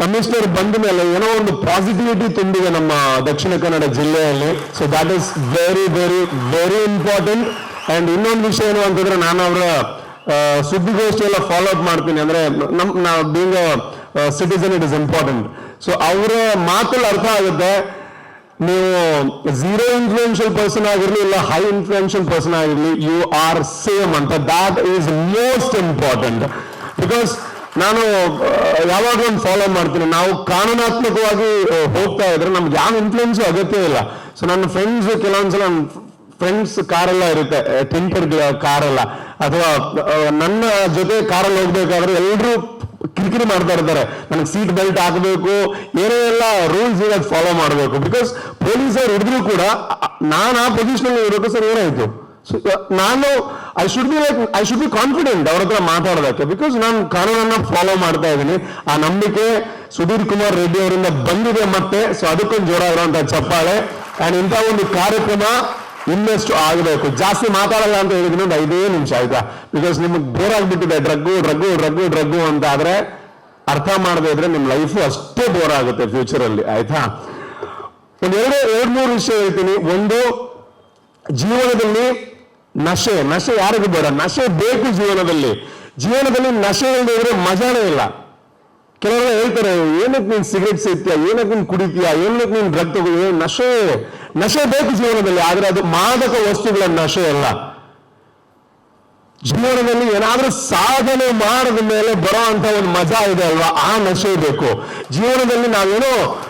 Commissioner ಬಂದ ಮೇಲೆ ಏನೋ ಒಂದು ಪಾಸಿಟಿವಿಟಿ ತುಂಬಿದೆ ನಮ್ಮ ದಕ್ಷಿಣ ಕನ್ನಡ ಜಿಲ್ಲೆಯಲ್ಲಿ. So that is very very very important and ಇನ್ನೊಂದು ವಿಷಯ ಏನು ಅಂತಂದ್ರೆ ನಾನು ಅವರ ಸುದ್ದಿಗೋಷ್ಠಿ ಎಲ್ಲ ಫಾಲೋ ಅಪ್ ಮಾಡ್ತೀನಿ. ಅಂದ್ರೆ ನಮ್, ನಾವು being citizen it is important so ಅವರ ಮಾತಲ್ಲಿ ಅರ್ಥ ಆಗುತ್ತೆ, ನೀವು ಝೀರೋ ಇನ್ಫ್ಲೂಯೆನ್ಷಿಯಲ್ ಪರ್ಸನ್ ಆಗಿರ್ಲಿ ಇಲ್ಲ ಹೈ ಇನ್ಫ್ಲೂಯೆನ್ಷಿಯಲ್ ಪರ್ಸನ್ ಆಗಿರ್ಲಿ ಯು ಆರ್ ಸೇಮ್ ಅಂತ. That is most important because ನಾನು ಯಾವಾಗಲೂ ಒಂದು ಫಾಲೋ ಮಾಡ್ತೀನಿ. ನಾವು ಕಾನೂನಾತ್ಮಕವಾಗಿ ಹೋಗ್ತಾ ಇದ್ರೆ ನಮ್ಗೆ ಯಾವ ಇನ್ಫ್ಲೂಯೆನ್ಸ್ ಅಗತ್ಯ ಇಲ್ಲ. ಸೊ ನನ್ನ ಫ್ರೆಂಡ್ಸ್ ಕೆಲವೊಂದ್ಸಲ ಫ್ರೆಂಡ್ಸ್ ಕಾರೆಲ್ಲ ಇರುತ್ತೆ. ಟೆಂಪರ್ ಕಾರೆಲ್ಲ ಅಥವಾ ನನ್ನ ಜೊತೆ ಕಾರಲ್ಲಿ ಹೋಗ್ಬೇಕಾದ್ರೆ ಎಲ್ಲರೂ ಕಿರಿಕಿರಿ ಮಾಡ್ತಾ ಇರ್ತಾರೆ. ನನಗೆ ಸೀಟ್ ಬೆಲ್ಟ್ ಹಾಕಬೇಕು. ಏನೇ ಎಲ್ಲ ರೂಲ್ಸ್ ಇದೆ ಫಾಲೋ ಮಾಡಬೇಕು. ಬಿಕಾಸ್ ಪೊಲೀಸರು ಹಿಡಿದ್ರು ಕೂಡ ನಾನು ಆ ಪೊಸಿಷನ್ ಇರಬೇಕು ಸರ್, ಏನಾಯ್ತು? ನಾನು I should be like I should be confident ಅವ್ರ ಹತ್ರ ಮಾತಾಡೋದಕ್ಕೆ. ಬಿಕಾಸ್ ನಾನು ಕಾನೂನನ್ನ ಫಾಲೋ ಮಾಡ್ತಾ ಇದ್ದೀನಿ. ಆ ನಂಬಿಕೆ ಸುಧೀರ್ ಕುಮಾರ್ ರೆಡ್ಡಿ ಅವರಿಂದ ಬಂದಿದೆ ಮತ್ತೆ ಸೊ ಅದಕ್ಕೊಂದು ಜೋರ ಇರುವಂತ ಚಪ್ಪಾಳೆ. ಅಂಡ್ ಇಂಥ ಒಂದು ಕಾರ್ಯಕ್ರಮ ಇನ್ನಷ್ಟು ಆಗಬೇಕು. ಜಾಸ್ತಿ ಮಾತಾಡಲ್ಲ ಅಂತ ಹೇಳಿದ್ರೆ ಒಂದು ಐದೇ ನಿಮಿಷ ಆಯ್ತಾ? ಬಿಕಾಸ್ ನಿಮಗೆ ಬೋರ್ ಆಗ್ಬಿಟ್ಟಿದೆ, ಡ್ರಗ್ಗು ಡ್ರಗ್ಗು ಡ್ರಗ್ಗು ಡ್ರಗ್ಗು ಅಂತ ಆದ್ರೆ ಅರ್ಥ ಮಾಡದೇ ಇದ್ರೆ ನಿಮ್ ಲೈಫು ಅಷ್ಟೇ ಬೋರ್ ಆಗುತ್ತೆ ಫ್ಯೂಚರ್ ಅಲ್ಲಿ, ಆಯ್ತಾ? ಒಂದು ಎರಡು, ಎರಡ್ ಮೂರು ವಿಷಯ ಹೇಳ್ತೀನಿ. ಒಂದು, ಜೀವನದಲ್ಲಿ ನಶೆ ನಶೆ ಯಾರಿಗೂ ಬೇಡ. ನಶೆ ಬೇಕು ಜೀವನದಲ್ಲಿ. ಜೀವನದಲ್ಲಿ ನಶೆ ಇಲ್ಲದೆ ಇದ್ರೆ ಮಜಾನೇ ಇಲ್ಲ. ಕೆಲವರು ಹೇಳ್ತಾರೆ, ಏನಕ್ಕೆ ನೀನ್ ಸಿಗರೆಟ್ ಸೇರ್ತೀಯ ಏನಕ್ಕೆ ನೀನ್ ಕುಡಿತೀಯ? ಏನಕ್ಕೆ ನೀನ್ ಡ್ರಗ್ ತಗೋ? ನಶೆ. ನಶೆ ಬೇಕು ಜೀವನದಲ್ಲಿ, ಆದ್ರೆ ಅದು ಮಾದಕ ವಸ್ತುಗಳ ನಶೆ ಅಲ್ಲ. ಜೀವನದಲ್ಲಿ ಏನಾದ್ರೂ ಸಾಧನೆ ಮಾಡಿದ ಮೇಲೆ ಬರೋ ಅಂತ ಒಂದು ಮಜಾ ಇದೆ ಅಲ್ವಾ? ಆ ನಶೆ ಬೇಕು. ಜೀವನದಲ್ಲಿ ನಾವೇನೋ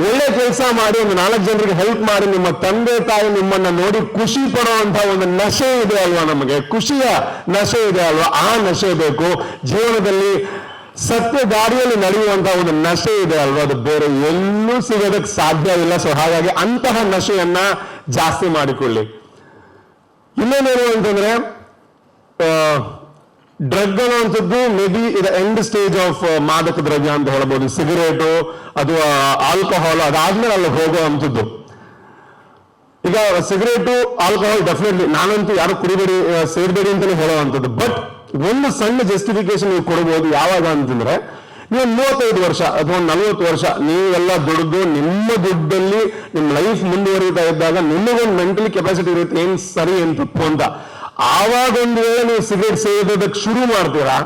ಒಳ್ಳೆ ಕೆಲಸ ಮಾಡಿ, ಒಂದು ನಾಲ್ಕು ಜನರಿಗೆ ಹೆಲ್ಪ್ ಮಾಡಿ, ನಿಮ್ಮ ತಂದೆ ತಾಯಿ ನಿಮ್ಮನ್ನ ನೋಡಿ ಖುಷಿ ಪಡುವಂತ ಒಂದು ನಶೆ ಇದೆ ಅಲ್ವಾ ನಮಗೆ? ಖುಷಿಯ ನಶೆ ಇದೆ ಅಲ್ವಾ? ಆ ನಶೆ ಬೇಕು. ಜೀವನದಲ್ಲಿ ಸತ್ಯ ದಾರಿಯಲ್ಲಿ ನಡೆಯುವಂತಹ ಒಂದು ನಶೆ ಇದೆ ಅಲ್ವಾ? ಅದು ಬೇರೆ ಎಲ್ಲೂ ಸಿಗೋದಕ್ಕೆ ಸಾಧ್ಯ ಇಲ್ಲ. ಸೊ ಹಾಗಾಗಿ ಅಂತಹ ನಶೆಯನ್ನ ಜಾಸ್ತಿ ಮಾಡಿಕೊಳ್ಳಿ. ಇನ್ನೇನೇನು ಅಂತಂದ್ರೆ ಡ್ರಗ್ ಅನ್ನುವಂಥದ್ದು ಮೇ ಬಿ ಇದ ಎಂಡ್ ಸ್ಟೇಜ್ ಆಫ್ ಮಾದಕ ದ್ರವ್ಯ ಅಂತ ಹೇಳ್ಬೋದು. ಸಿಗರೇಟು ಅಥವಾ ಆಲ್ಕೋಹಾಲ್ ಅದಾದ್ಮೇಲೆ ಅಲ್ಲಿ ಹೋಗುವಂಥದ್ದು ಈಗ ಸಿಗರೇಟು ಆಲ್ಕೋಹಾಲ್ ಡೆಫಿನೆಟ್ಲಿ ನಾನಂತೂ ಯಾರು ಕುಡಿಬೇಡಿ ಸೇರಬೇಡಿ ಸೇರ್ಬೇಡಿ ಅಂತಾನೆ ಹೇಳುವಂಥದ್ದು ಬಟ್ ಒಂದು ಸಣ್ಣ ಜಸ್ಟಿಫಿಕೇಶನ್ ನೀವು ಕೊಡಬಹುದು ಯಾವಾಗ ಅಂತಂದ್ರೆ, ನೀವು ಮೂವತ್ತೈದು ವರ್ಷ, ಅಥವಾ ನಲವತ್ತು ವರ್ಷ, ನೀವೆಲ್ಲ ದುಡ್ದು ನಿಮ್ಮ ದುಡ್ಡಲ್ಲಿ ನಿಮ್ಮ ಲೈಫ್ ಮುಂದುವರಿತಾ ಇದ್ದಾಗ ನಿಮಗೊಂದು ಮೆಂಟಲಿ ಕೆಪಾಸಿಟಿ ಇರುತ್ತೆ. ಏನ್ ಸರಿ, ಏನ್ ತಪ್ಪು ಅಂತ. ಆವಾಗ ಒಂದು ವೇಳೆ ನೀವು ಸಿಗರೇಟ್ ಸೇದೋದಕ್ಕೆ ಶುರು ಮಾಡ್ತೀರಾ,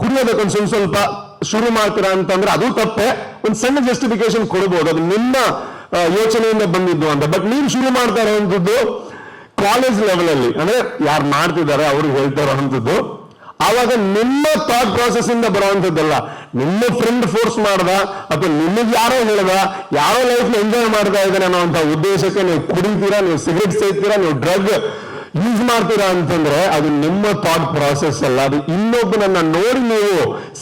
ಕುಡಿಯೋದಕ್ಕೊಂದು ಸ್ವಲ್ಪ ಸ್ವಲ್ಪ ಶುರು ಮಾಡ್ತೀರಾ ಅಂತಂದ್ರೆ ಅದು ತಪ್ಪೆ. ಒಂದು ಸಣ್ಣ ಜಸ್ಟಿಫಿಕೇಶನ್ ಕೊಡ್ಬೋದು. ಅದು ನಿಮ್ಮ ಯೋಚನೆಯಿಂದ ಬಂದಿದ್ದು ಅಂತ. ಬಟ್ ನೀವು ಶುರು ಮಾಡ್ತಾ ಅಂತದ್ದು ಕಾಲೇಜ್ ಲೆವೆಲ್ ಅಲ್ಲಿ. ಅಂದ್ರೆ ಯಾರು ಮಾಡ್ತಿದ್ದಾರೆ ಅವ್ರಿಗೆ ಹೇಳ್ತಾ ಅಂತದ್ದು ಆವಾಗ ನಿಮ್ಮ ಥಾಟ್ ಪ್ರಾಸೆಸ್ ಇಂದ ಬರುವಂತದ್ದಲ್ಲ ನಿಮ್ಮ ಫ್ರೆಂಡ್ ಫೋರ್ಸ್ ಮಾಡ್ದ, ಅಥವಾ ನಿಮಗೆ ಯಾರೋ ಹೇಳ್ದ, ಯಾರೋ ಲೈಫ್ ಎಂಜಾಯ್ ಮಾಡ್ತಾ ಇದ್ದಾನೆ ಅನ್ನೋ ಉದ್ದೇಶಕ್ಕೆ ನೀವು ಕುಡಿತೀರಾ, ನೀವು ಸಿಗರೇಟ್ ಸೇರ್ತೀರಾ ನೀವು ಡ್ರಗ್ ಯೂಸ್ ಮಾಡ್ತೀರಾ ಅಂತಂದ್ರೆ ಅದು ನಿಮ್ಮ ಥಾಟ್ ಪ್ರಾಸೆಸ್ ಅಲ್ಲ. ಅದು ಇನ್ನೊಬ್ಬನನ್ನ ನೋಡಿ ನೀವು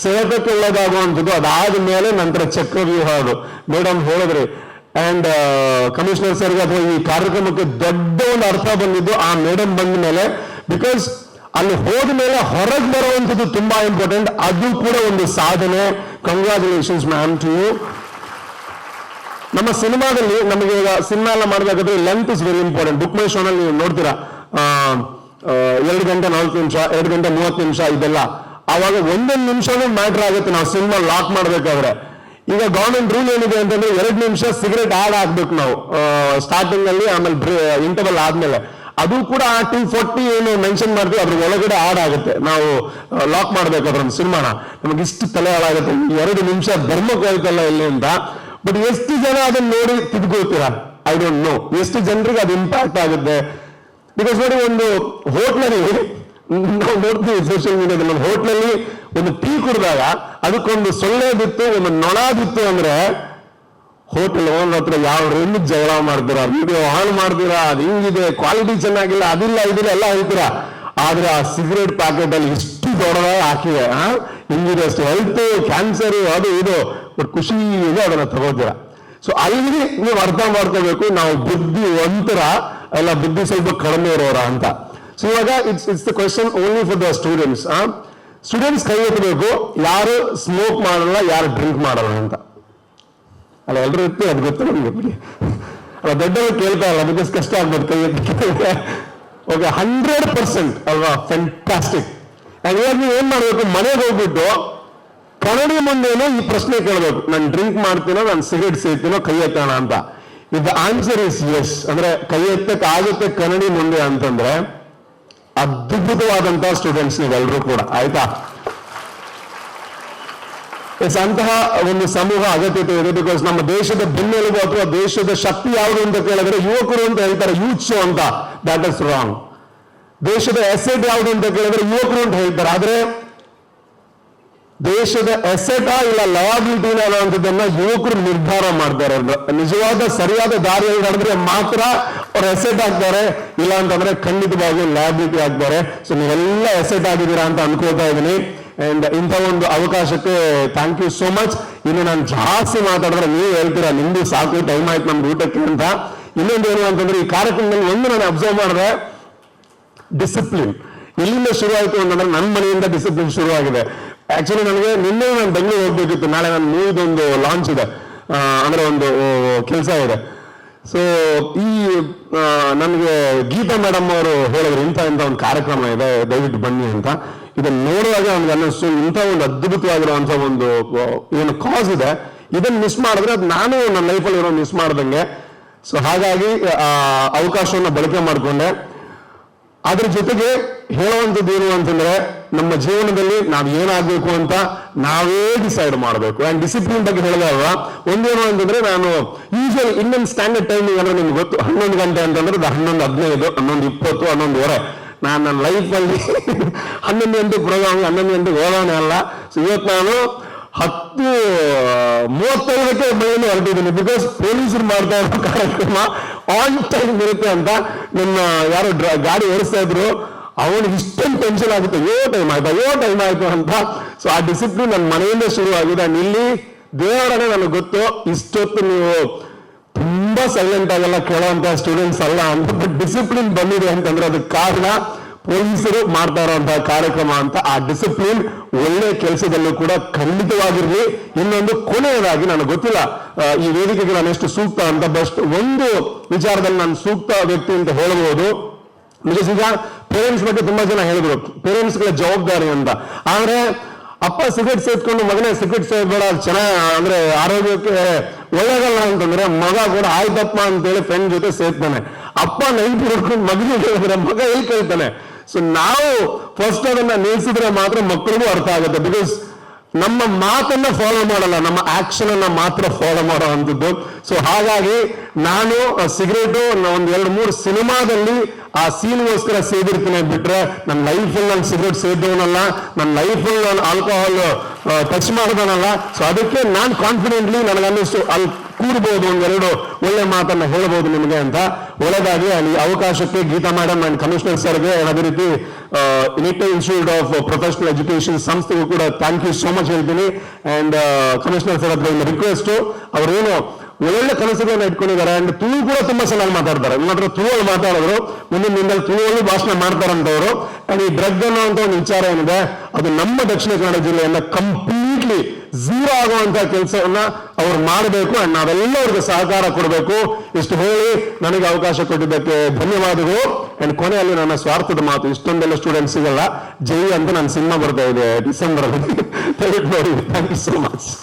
ಸೇವಕಕ್ಕೆ ಒಳಗಾಗುವಂಥದ್ದು. ಅದಾದ ಮೇಲೆ ನಂತರ ಚಕ್ರವ್ಯೂಹ ಅದು. ಮೇಡಮ್ ಹೇಳಿದ್ರಿ. ಅಂಡ್ ಕಮಿಷನರ್ ಸರ್ಗೆ ಅಥವಾ ಈ ಕಾರ್ಯಕ್ರಮಕ್ಕೆ ದೊಡ್ಡ ಒಂದು ಅರ್ಥ ಬಂದಿದ್ದು. ಆ ಮೇಡಮ್ ಬಂದ ಮೇಲೆ ಬಿಕಾಸ್ ಅಲ್ಲಿ ಹೋದ ಮೇಲೆ ಹೊರಗೆ ಬರುವಂಥದ್ದು ತುಂಬಾ ಇಂಪಾರ್ಟೆಂಟ್ ಅದು ಕೂಡ ಒಂದು ಸಾಧನೆ. ಕಂಗ್ರಾಚುಲೇಷನ್ಸ್ ಮ್ಯಾಮ್ ಟು ಯು ನಮ್ಮ ಸಿನಿಮಾದಲ್ಲಿ ನಮಗೆ ಈಗ ಸಿನಿಮಾ ಎಲ್ಲ ಮಾಡಬೇಕಾದ್ರೆ length is very important book my ಶೋನಲ್ಲಿ ನೀವು ನೋಡ್ತೀರಾ? ಎರಡು ಗಂಟೆ ನಾಲ್ಕು ನಿಮಿಷ, ಎರಡು ಗಂಟೆ ಮೂವತ್ತು ನಿಮಿಷ ಇದೆಲ್ಲ. ಆವಾಗ ಒಂದೊಂದು ನಿಮಿಷನೂ ಮ್ಯಾಟ್ರ್ ಆಗುತ್ತೆ. ನಾವು ಸಿನಿಮಾ ಲಾಕ್ ಮಾಡ್ಬೇಕಾದ್ರೆ. ಈಗ ಗವರ್ಮೆಂಟ್ ರೂಲ್ ಏನಿದೆ ಅಂತಂದ್ರೆ ಎರಡು ನಿಮಿಷ ಸಿಗರೇಟ್ ಆಡ್ ಆಗ್ಬೇಕು ನಾವು. ಸ್ಟಾರ್ಟಿಂಗ್ ಅಲ್ಲಿ ಆಮೇಲೆ ಇಂಟರ್ವಲ್ ಆದ್ಮೇಲೆ. ಅದು ಕೂಡ ಆ ಟೂ ಫೋರ್ಟಿ ಏನು ಮೆನ್ಷನ್ ಮಾಡ್ತೀವಿ, ಅದ್ರ ಒಳಗಡೆ ಆಡ್ ಆಗುತ್ತೆ. ನಾವು ಲಾಕ್ ಮಾಡ್ಬೇಕು ಅದ್ರ ಸಿನಿಮಾನ ನಮಗೆ ಇಷ್ಟು ತಲೆ ಹಾಳಾಗುತ್ತೆ. ಎರಡು ನಿಮಿಷ ಧರ್ಮಕ್ಕೆ ಹೋಯ್ತಲ್ಲ ಇಲ್ಲಿ ಅಂತ. ಬಟ್ ಎಷ್ಟು ಜನ ಅದನ್ನ ನೋಡಿ ತಿದ್ಕೋತೀರಾ ಐ ಡೋಂಟ್ ನೋ ಎಷ್ಟು ಜನರಿಗೆ ಅದು ಇಂಪ್ಯಾಕ್ಟ್ ಆಗುತ್ತೆ? ಬಿಕಾಸ್ ನೋಡಿ ಒಂದು ಹೋಟ್ಲಲ್ಲಿ, ನಾವು ನೋಡ್ತೀವಿ ಸೋಷಿಯಲ್ ಮೀಡಿಯಾದಲ್ಲಿ ಒಂದು ಹೋಟ್ಲಲ್ಲಿ ಒಂದು ಟೀ ಕುಡಿದಾಗ ಅದಕ್ಕೊಂದು ಸೊಳ್ಳೆ ಬಿತ್ತು ಒಂದು ನೊಣ ಬಿತ್ತು ಅಂದ್ರೆ ಹೋಟೆಲ್ ಓನರ್ ಹತ್ರ ಯಾವ ರೇಂಜ್ ಜಗಳ ಮಾಡ್ತೀರಾ ವಿಡಿಯೋ ಹಾಳು ಮಾಡ್ತೀರಾ, ಅದು ಹಿಂಗಿದೆ ಕ್ವಾಲಿಟಿ ಚೆನ್ನಾಗಿಲ್ಲ, ಅದಿಲ್ಲ, ಇದಿಲ್ಲ, ಎಲ್ಲ ಹೇಳ್ತೀರಾ. ಆದ್ರೆ ಆ ಸಿಗರೇಟ್ ಪ್ಯಾಕೆಟ್ ಅಲ್ಲಿ ಇಷ್ಟು ದೊಡ್ಡದಾಗಿ ಹಾಕಿದೆ ಹಿಂಗಿದೆ ಅಷ್ಟು ಹೆಲ್ತ್ ಕ್ಯಾನ್ಸರ್ ಅದು ಇದು. ಬಟ್ ಖುಷಿ ಇದೆ ಅದನ್ನ ತಗೋತೀರಾ ಸೊ ಅಲ್ಲಿ ನೀವು ಅರ್ಥ ಮಾಡ್ಕೋಬೇಕು, ನಾವು ಬುದ್ಧಿವಂತರ ಅಲ್ಲ ಬುದ್ಧಿ ಸ್ವಲ್ಪ ಕಡಿಮೆ ಇರೋರ ಅಂತ. ಸೊ ಇವಾಗ it's it's the question only for the students students ಕೈ ಎತ್ತಬೇಕು ಯಾರು ಸ್ಮೋಕ್ ಮಾಡಲ್ಲ, ಯಾರು ಡ್ರಿಂಕ್ ಮಾಡಲ್ಲ ಅಂತ. ಅಲ್ಲ ಎಲ್ಲರೂ ಇತ್ತು ಅದು ಗೊತ್ತು ನಮಗೆ ಅಲ್ಲ, ದೊಡ್ಡವರು ಕೇಳ್ತಾ ಇಲ್ಲ ಅದಕ್ಕೆ ಕಷ್ಟ ಆಗ್ಬೋದು ಕೈ ಓಕೆ ಹಂಡ್ರೆಡ್ ಪರ್ಸೆಂಟ್ ಅಲ್ವಾ? ಅಂಡ್ ಇವಾಗ ನೀವು ಏನ್ ಮಾಡ್ಬೇಕು? ಮನೆಗೆ ಹೋಗ್ಬಿಟ್ಟು ಕನ್ನಡಿ ಮುಂದೇನು ಈ ಪ್ರಶ್ನೆ ಕೇಳಬೇಕು. ನಾನು ಡ್ರಿಂಕ್ ಮಾಡ್ತೀನೋ, ನಾನು ಸಿಗರೇಟ್ ಸೇರ್ತೀನೋ ಕೈ ಎತ್ತೋಣ ಅಂತ. ಇದು ಆನ್ಸರ್ ಇಸ್ ಎಸ್ ಅಂದ್ರೆ ಕೈ ಎತ್ತಕ್ಕೆ ಆಗುತ್ತೆ, ಕನ್ನಡಿ ಮುಂದೆ ಅಂತಂದ್ರೆ ಅದ್ಭುತವಾದಂತಹ ಸ್ಟೂಡೆಂಟ್ಸ್ ನೀವೆಲ್ಲರೂ ಕೂಡ, ಆಯ್ತಾ? ಎಸ್ ಅಂತಹ ಒಂದು ಸಮೂಹ ಅಗತ್ಯತೆ ಇದೆ ಬಿಕಾಸ್ ನಮ್ಮ ದೇಶದ ಬೆನ್ನೆಲುಬು ಅಥವಾ ದೇಶದ ಶಕ್ತಿ ಯಾವುದು ಅಂತ ಕೇಳಿದ್ರೆ ಯುವಕರು ಅಂತ ಹೇಳ್ತಾರೆ ಯೂತ್ಸ್ ಅಂತ. ದಟ್ ಇಸ್ ರಾಂಗ್ ದೇಶದ ಎಸೆಟ್ ಯಾವುದು ಅಂತ ಕೇಳಿದ್ರೆ ಯುವಕರು ಅಂತ ಹೇಳ್ತಾರೆ. ಆದ್ರೆ ದೇಶದ ಎಸೆಟಾ ಇಲ್ಲ ಲಯಾಬಿಲಿಟಿನ ಅನ್ನುವಂಥದ್ದನ್ನ ಯುವಕರು ನಿರ್ಧಾರ ಮಾಡ್ತಾರೆ ನಿಜವಾದ ಸರಿಯಾದ ದಾರಿ ನಡೆದ್ರೆ ಮಾತ್ರ ಅವ್ರು ಎಸೆಟ್ ಆಗ್ತಾರೆ ಇಲ್ಲ ಅಂತಂದ್ರೆ ಖಂಡಿತವಾಗಿ ಲಯಾಬಿಲಿಟಿ ಆಗ್ತಾರೆ ಸೊ ನೀವೆಲ್ಲ ಎಸೆಟ್ ಆಗಿದ್ದೀರಾ ಅಂತ ಅನ್ಕೋತಾ ಇದ್ದೀನಿ. ಅಂಡ್ ಇಂಥ ಒಂದು ಅವಕಾಶಕ್ಕೆ ಥ್ಯಾಂಕ್ ಯು ಸೋ ಮಚ್ ಇನ್ನು ನಾನು ಜಾಸ್ತಿ ಮಾತಾಡಿದ್ರೆ ನೀವು ಹೇಳ್ತೀರಾ, ನಿಮ್ದು ಸಾಕು ಟೈಮ್ ಆಯ್ತು ನಮ್ಗೆ ಊಟಕ್ಕೆ ಅಂತ. ಇನ್ನೊಂದು ಏನು ಅಂತಂದ್ರೆ ಈ ಕಾರ್ಯಕ್ರಮದಲ್ಲಿ ಒಂದು ನಾನು ಅಬ್ಸರ್ವ್ ಮಾಡಿದೆ ಡಿಸಿಪ್ಲಿನ್ ಎಲ್ಲಿಂದ ಶುರು ಆಯ್ತು ಅಂತಂದ್ರೆ ನನ್ನ ಮನೆಯಿಂದ ಡಿಸಿಪ್ಲಿನ್ ಶುರು ಆಗಿದೆ ಆಕ್ಚುಲಿ ನನಗೆ ನಿನ್ನೆ ನಾನು ಬೆಂಗಳೂರು ಹೋಗ್ಬೇಕಿತ್ತು. ನಾಳೆ ನನ್ನ ಮೂವಿದೊಂದು ಲಾಂಚ್ ಇದೆ. ಅಂದ್ರೆ ಒಂದು ಕೆಲಸ ಇದೆ. ಸೊ ಈ ನನಗೆ ಗೀತಾ ಮೇಡಮ್ ಅವರು ಹೇಳಿದ್ರು, ಇಂಥ ಇಂಥ ಒಂದು ಕಾರ್ಯಕ್ರಮ ಇದೆ, ದಯವಿಟ್ಟು ಬನ್ನಿ ಅಂತ. ಇದನ್ನು ನೋಡುವಾಗ ನನಗೆ ಅನ್ನಿಸ್ತು, ಇಂಥ ಒಂದು ಅದ್ಭುತವಾಗಿರುವಂಥ ಒಂದು ಏನು ಕಾಸ್ ಇದೆ. ಇದನ್ನು ಮಿಸ್ ಮಾಡಿದ್ರೆ ಅದು ನಾನು ನನ್ನ ಲೈಫಲ್ಲಿ ಇರೋ ಮಿಸ್ ಮಾಡ್ದಂಗೆ. ಸೊ ಹಾಗಾಗಿ, ಆ, ಅವಕಾಶವನ್ನು ಬಳಕೆ ಮಾಡಿಕೊಂಡೆ. ಅದ್ರ ಜೊತೆಗೆ ಹೇಳುವಂಥದ್ದು ಏನು ಅಂತಂದ್ರೆ, ನಮ್ಮ ಜೀವನದಲ್ಲಿ ನಾವು ಏನಾಗಬೇಕು ಅಂತ ನಾವೇ ಡಿಸೈಡ್ ಮಾಡಬೇಕು. ಆ್ಯಂಡ್ ಡಿಸಿಪ್ಲಿನ್ ಬಗ್ಗೆ ಹೇಳಿದಾಗ ಒಂದೇನು ಅಂತಂದ್ರೆ ನಾನು ಯೂಶಲ್ ಇನ್ನೊಂದು ಸ್ಟ್ಯಾಂಡರ್ಡ್ ಟೈಮಿಂಗ್ ಅಂದ್ರೆ ನಿಮ್ಗೆ ಗೊತ್ತು, ಹನ್ನೊಂದು ಗಂಟೆ ಅಂತಂದ್ರೆ ಹನ್ನೊಂದು ಹದಿನೈದು, ಹನ್ನೊಂದು ಇಪ್ಪತ್ತು ಹನ್ನೊಂದುವರೆ ನಾನು ನನ್ನ ಲೈಫಲ್ಲಿ ಹನ್ನೊಂದು ಗಂಟೆ ಪ್ರೋಗ್ರಾಮ್ ಹನ್ನೊಂದು ಗಂಟೆಗೆ ಹೋಗೋಣ ಅಲ್ಲ. ಸೊ ಇವತ್ತು ನಾನು ಹತ್ತು, ಮೂವತ್ತೈದಕ್ಕೆ ಮನೆಯಲ್ಲಿ ಹೊರಟಿದ್ದೀನಿ ಬಿಕಾಸ್ ಪೊಲೀಸರು ಮಾಡ್ತಾ ಇರೋ ಕಾರ್ಯಕ್ರಮ ಆನ್ ಟೈಮ್ ಇರುತ್ತೆ ಅಂತ ನನ್ನ ಯಾರೋ ಗಾಡಿ ಓಡಿಸ್ತಾ ಇದ್ರು. ಅವನು ಇಷ್ಟೊಂದು ಟೆನ್ಷನ್ ಆಗುತ್ತೆ. ಯೋ ಟೈಮ್ ಆಯ್ತಾ ಯೋ ಟೈಮ್ ಆಯ್ತು ಅಂತ. ಸೊ ಆ ಡಿಸಿಪ್ಲಿನ್ ನನ್ನ ಮನೆಯಿಂದ ಶುರು ಆಗಿದೆ ಇಲ್ಲಿ ದೇವರೇ ನನಗೆ ಗೊತ್ತು. ಇಷ್ಟೊತ್ತು ನೀವು ತುಂಬಾ ಸೈಲೆಂಟ್ ಆಗೆಲ್ಲ ಕೇಳುವಂತ ಸ್ಟೂಡೆಂಟ್ಸ್ ಅಲ್ಲ ಅಂತ. ಬಟ್ ಡಿಸಿಪ್ಲಿನ್ ಬಂದಿದೆ ಅಂತಂದ್ರೆ ಅದಕ್ಕೆ ಕಾರಣ ಪೊಲೀಸರು ಮಾಡ್ತಾ ಇರುವಂತಹ ಕಾರ್ಯಕ್ರಮ ಅಂತ ಆ ಡಿಸಿಪ್ಲಿನ್ ಒಳ್ಳೆ ಕೆಲಸದಲ್ಲೂ ಕೂಡ ಖಂಡಿತವಾಗಿರ್ಲಿ. ಇನ್ನೊಂದು ಕೊನೆಯದಾಗಿ ನನಗೆ ಗೊತ್ತಿಲ್ಲ ಈ ವೇದಿಕೆಗೆ ನಾನು ಎಷ್ಟು ಸೂಕ್ತ ಅಂತ ಬಸ್ಟ್ ಒಂದು ವಿಚಾರದಲ್ಲಿ ನಾನು ಸೂಕ್ತ ವ್ಯಕ್ತಿ ಅಂತ ಹೇಳಬಹುದು. ನಿಜ ಪೇರೆಂಟ್ಸ್ ಬಗ್ಗೆ ತುಂಬಾ ಜನ ಹೇಳಿದ್ರು ಪೇರೆಂಟ್ಸ್ಗಳ ಜವಾಬ್ದಾರಿ ಅಂತ. ಆದ್ರೆ, ಅಪ್ಪ ಸಿಗರೇಟ್ ಸೇದ್ಕೊಂಡು ಮಗನೇ ಸಿಗರೇಟ್ ಸೇದ್ಬೇಡ, ಚೆನ್ನಾಗಿ, ಅಂದ್ರೆ ಆರೋಗ್ಯಕ್ಕೆ ಒಳ್ಳೇದಲ್ಲ ಅಂತಂದ್ರೆ ಮಗ ಕೂಡ, ಆಯ್ತಪ್ಪ ಅಂತೇಳಿ ಫ್ರೆಂಡ್ ಜೊತೆ ಸೇರ್ತಾನೆ ಅಪ್ಪ ನೈಟ್ ಹಿಡ್ಕೊಂಡು ಮಗನಿಗೆ ಹೇಳಿದ್ರೆ ಮಗ ಎಲ್ಲಿ ಕೇಳ್ತಾನೆ ಸೊ ನಾವು ಫಸ್ಟ್ ಅದನ್ನ ನಿಲ್ಸಿದ್ರೆ ಮಾತ್ರ ಮಕ್ಕಳಿಗೂ ಅರ್ಥ ಆಗುತ್ತೆ. ಬಿಕಾಸ್ ನಮ್ಮ ಮಾತನ್ನ ಫಾಲೋ ಮಾಡಲ್ಲ, ನಮ್ಮ ಆಕ್ಷನ್ ಅನ್ನ ಮಾತ್ರ ಫಾಲೋ ಮಾಡೋ ಅಂಥದ್ದು. ಸೊ ಹಾಗಾಗಿ ನಾನು ಸಿಗರೇಟು ಒಂದ್ ಎರಡು ಮೂರು ಸಿನಿಮಾದಲ್ಲಿ ಆ ಸೀನ್ಗೋಸ್ಕರ ಸೇದಿರ್ತೀನಿ ಬಿಟ್ರೆ ನನ್ನ ಲೈಫಲ್ಲಿ ನಾನು ಸಿಗರೇಟ್ ಸೇದವನಲ್ಲ ನನ್ನ ಲೈಫಲ್ಲಿ ನಾನು ಆಲ್ಕೋಹಾಲ್ ಟಚ್ ಮಾಡಿದವನಲ್ಲ ಸೊ ಅದಕ್ಕೆ ನಾನು ಕಾನ್ಫಿಡೆಂಟ್ಲಿ ನನಗನ್ನಿಸ್ತು ಅಲ್ಲಿ ಕೂಡ್ಬೋದು ಒಂದೆರಡು ಒಳ್ಳೆ ಮಾತನ್ನ ಹೇಳ್ಬೋದು ನಿಮಗೆ ಅಂತ. ಒಳ್ಳೆದಾಗಿ ಅಲ್ಲಿ ಅವಕಾಶಕ್ಕೆ ಗೀತಾ ಮೇಡಮ್ ಅಂಡ್ ಕಮಿಷನರ್ ಸರ್ಗೆ ಅದೇ ರೀತಿ Nitte institute of professional education ಸಂಸ್ಥೆಗೂ ಕೂಡ ಥ್ಯಾಂಕ್ ಯು ಸೋ ಮಚ್ ಹೇಳ್ತೀನಿ. ಅಂಡ್ ಕಮಿಷನರ್ ಸರ್ ಹತ್ರ ರಿಕ್ವೆಸ್ಟ್ ಅವರೇನು ಒಳ್ಳೆ ಕನಸುಗಳನ್ನ ಇಟ್ಕೊಂಡಿದ್ದಾರೆ ಅಂಡ್ ತುಳು ಕೂಡ ತುಂಬಾ ಚೆನ್ನಾಗಿ ಮಾತಾಡ್ತಾರೆ. ಮಾತ್ರ ತುಳುವಲ್ಲಿ ಮಾತಾಡಿದ್ರು, ಮುಂದಿನ ದಿನದಲ್ಲಿ ತುಳುವಲ್ಲಿ ಭಾಷಣ ಮಾಡ್ತಾರಂತವರು. ಅಂಡ್ ಈ ಡ್ರಗ್ ಅನ್ನೋ ಒಂದು ವಿಚಾರ ಏನಿದೆ, ಅದು ನಮ್ಮ ದಕ್ಷಿಣ ಕನ್ನಡ ಜಿಲ್ಲೆಯನ್ನ ಕಂಪ್ಲೀಟ್ಲಿ ಝೀರೋ ಆಗುವಂತಹ ಕೆಲಸವನ್ನ ಅವ್ರು ಮಾಡಬೇಕು ಅಂಡ್ ನಾವೆಲ್ಲರಿಗೂ ಸಹಕಾರ ಕೊಡಬೇಕು. ಇಷ್ಟು ಹೇಳಿ ನನಗೆ ಅವಕಾಶ ಕೊಟ್ಟಿದ್ದಕ್ಕೆ ಧನ್ಯವಾದಗಳು. ಅಂಡ್ ಕೊನೆಯಲ್ಲಿ ನನ್ನ ಸ್ವಾರ್ಥದ ಮಾತು, ಇಷ್ಟೊಂದೆಲ್ಲ ಸ್ಟೂಡೆಂಟ್ಸ್ ಸಿಗಲ್ಲ. ಜೈ ಅಂತ ನನ್ನ ಸಿನಿಮಾ ಬರ್ತಾ ಇದೆ ಡಿಸೆಂಬರ್ ಅಲ್ಲಿ. Thank you so much